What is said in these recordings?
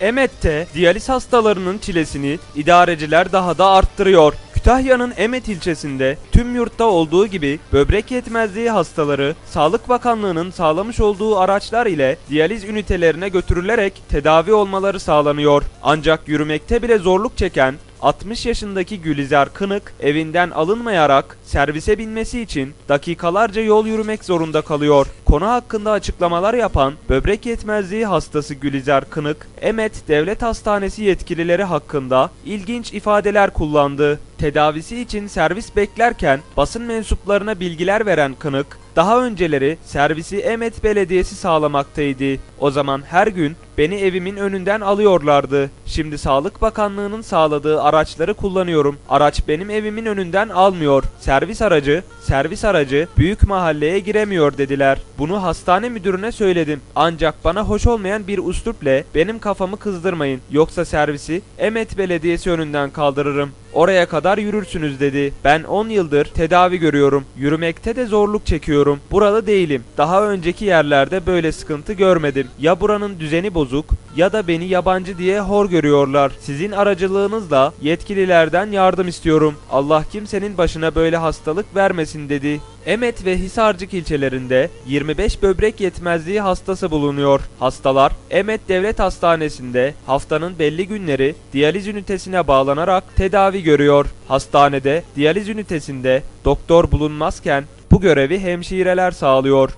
Emet'te diyaliz hastalarının çilesini idareciler daha da arttırıyor. Kütahya'nın Emet ilçesinde tüm yurtta olduğu gibi böbrek yetmezliği hastaları Sağlık Bakanlığı'nın sağlamış olduğu araçlar ile diyaliz ünitelerine götürülerek tedavi olmaları sağlanıyor. Ancak yürümekte bile zorluk çeken 60 yaşındaki Gülizar Kınık evinden alınmayarak servise binmesi için dakikalarca yol yürümek zorunda kalıyor. Konu hakkında açıklamalar yapan böbrek yetmezliği hastası Gülizar Kınık, Emet Devlet Hastanesi yetkilileri hakkında ilginç ifadeler kullandı. Tedavisi için servis beklerken basın mensuplarına bilgiler veren Kınık, daha önceleri servisi Emet Belediyesi sağlamaktaydı. O zaman her gün beni evimin önünden alıyorlardı. Şimdi Sağlık Bakanlığı'nın sağladığı araçları kullanıyorum. Araç benim evimin önünden almıyor. Servis aracı, servis aracı büyük mahalleye giremiyor dediler. Bunu hastane müdürüne söyledim. Ancak bana hoş olmayan bir üsluple benim kafamı kızdırmayın. Yoksa servisi Emet Belediyesi önünden kaldırırım. Oraya kadar yürürsünüz dedi. Ben 10 yıldır tedavi görüyorum. Yürümekte de zorluk çekiyorum. Buralı değilim. Daha önceki yerlerde böyle sıkıntı görmedim. Ya buranın düzeni bozuk ya da beni yabancı diye hor görüyorlar. Sizin aracılığınızla yetkililerden yardım istiyorum. Allah kimsenin başına böyle hastalık vermesin dedi. Emet ve Hisarcık ilçelerinde 25 böbrek yetmezliği hastası bulunuyor. Hastalar Emet Devlet Hastanesi'nde haftanın belli günleri diyaliz ünitesine bağlanarak tedavi görüyor. Hastanede diyaliz ünitesinde doktor bulunmazken bu görevi hemşireler sağlıyor.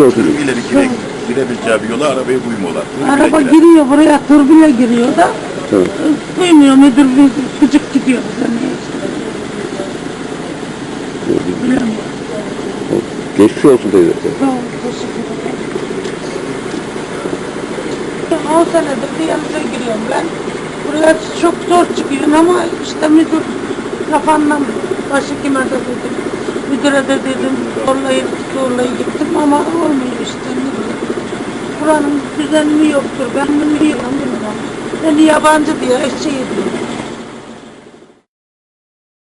Olsun. ileri gire, girebileceği bir yola arabayı buymuyorlar. Araba giriyor buraya tur bile giriyor da Tamam. duymuyor müdür bir gıcık gidiyor. Geçmiş olsun teyze. Ol, teşekkür 10 senedir diyalize giriyorum ben. Buraya çok zor çıkıyorum ama işte müdür kafandan başı kime de dedim. Müdüre de dedim zorlayıp zorlayıp gittim ama olmuyor işte. Buranın düzeni yoktur ben mi bilmiyorum. Beni yabancı diye şey ediyor.